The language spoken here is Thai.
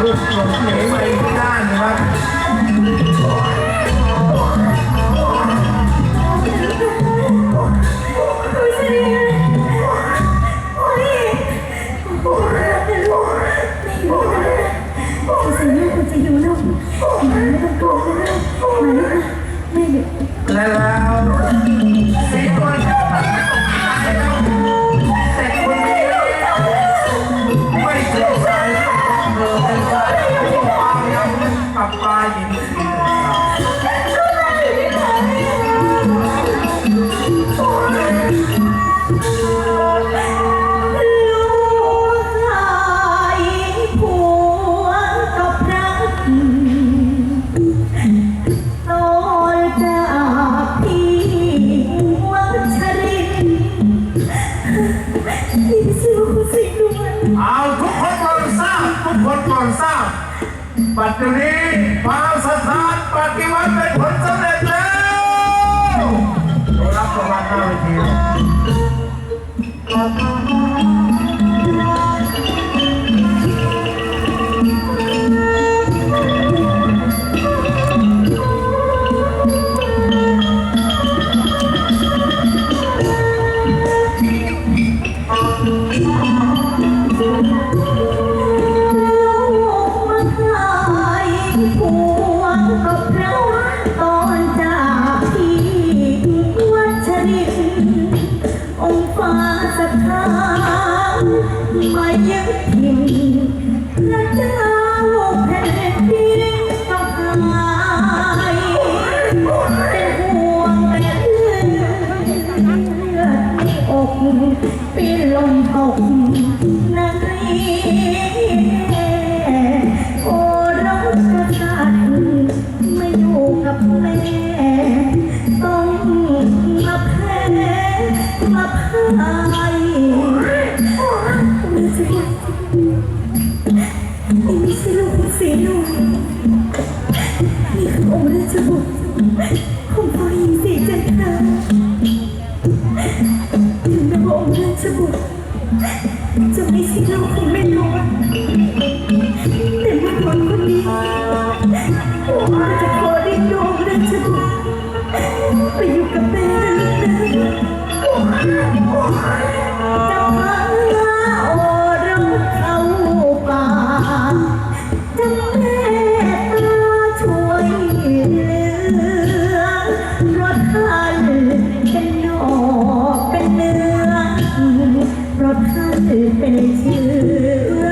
หลุดหลบหนีไปที่ด้านนะครับดูสิโอ้ยโอ้ยไม่รู้ไม่รู้ดูสิลูกคุณจะอยู่ลูกไม่ต้องกลัวนะมาลูกไม่ คนก่อนทราบปัจจุบันนี้พระสถานปฏิวัติเป็นผลสำเร็จแล้วรับรางวัลหน้าเวที สถานมายึดถิ่นพระเจ้าแผ่นดินต้องหายเป็นห่วงเป็นเลือดในอกปีลมตกนารี องค์มิสลูกสีนูนี่คือองค์ราชบุตรของพ่อหญิงสีจันทราถึงแม้ว่าองค์ราชบุตรจะไม่ใช่ลูกของแม่นอนแต่แม่นอนคนนี้ก็จะขอ ท่านเป็นเชื้อ